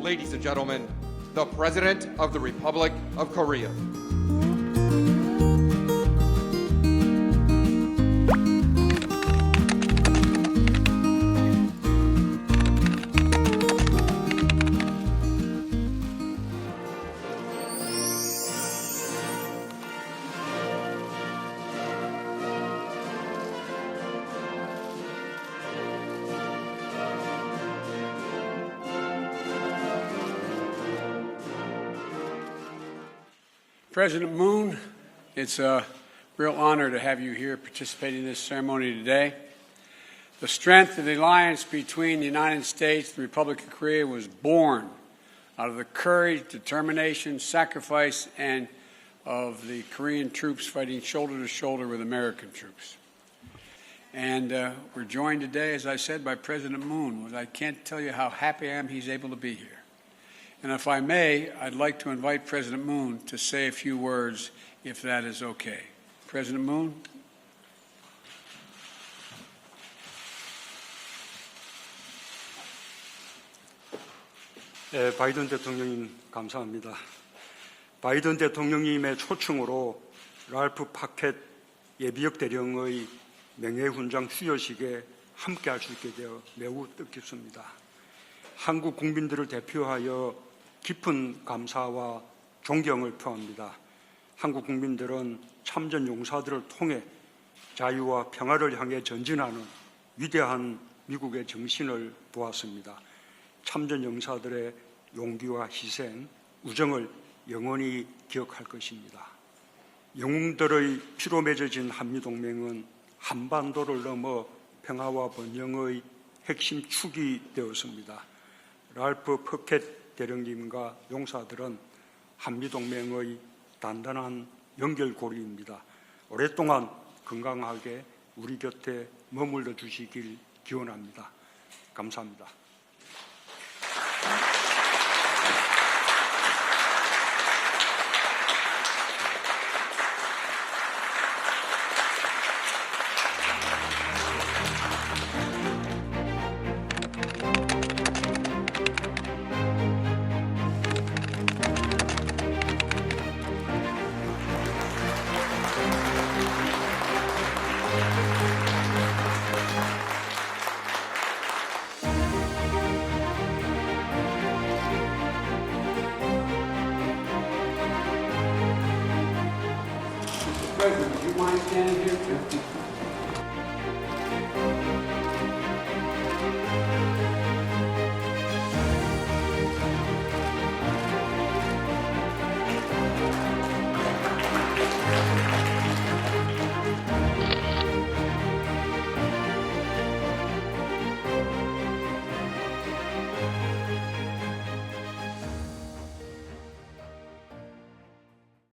Ladies and gentlemen, the President of the Republic of Korea. President Moon, it's a real honor to have you here participating in this ceremony today. The strength of the alliance between the United States and the Republic of Korea was born out of the courage, determination, sacrifice, and of the Korean troops fighting shoulder to shoulder with American troops. And uh, we're joined today, as I said, by President Moon. I can't tell you how happy I am he's able to be here. And if I may, I'd like to invite President Moon to say a few words, if that is okay. President Moon? 예, 바이든 대통령님 감사합니다. 바이든 대통령님의 초청으로 랄프 파켓 예비역 대령의 명예훈장 수여식에 함께할 수 있게 되어 매우 뜻깊습니다. 한국 국민들을 대표하여 깊은 감사와 존경을 표합니다. 한국 국민들은 참전 용사들을 통해 자유와 평화를 향해 전진하는 위대한 미국의 정신을 보았습니다. 참전 용사들의 용기와 희생, 우정을 영원히 기억할 것입니다. 영웅들의 피로 맺어진 한미동맹은 한반도를 넘어 평화와 번영의 핵심 축이 되었습니다. 랄프 퍼켓 대령님과 용사들은 한미동맹의 단단한 연결고리입니다. 오랫동안 건강하게 우리 곁에 머물러 주시길 기원합니다. 감사합니다. Would you mind standing here?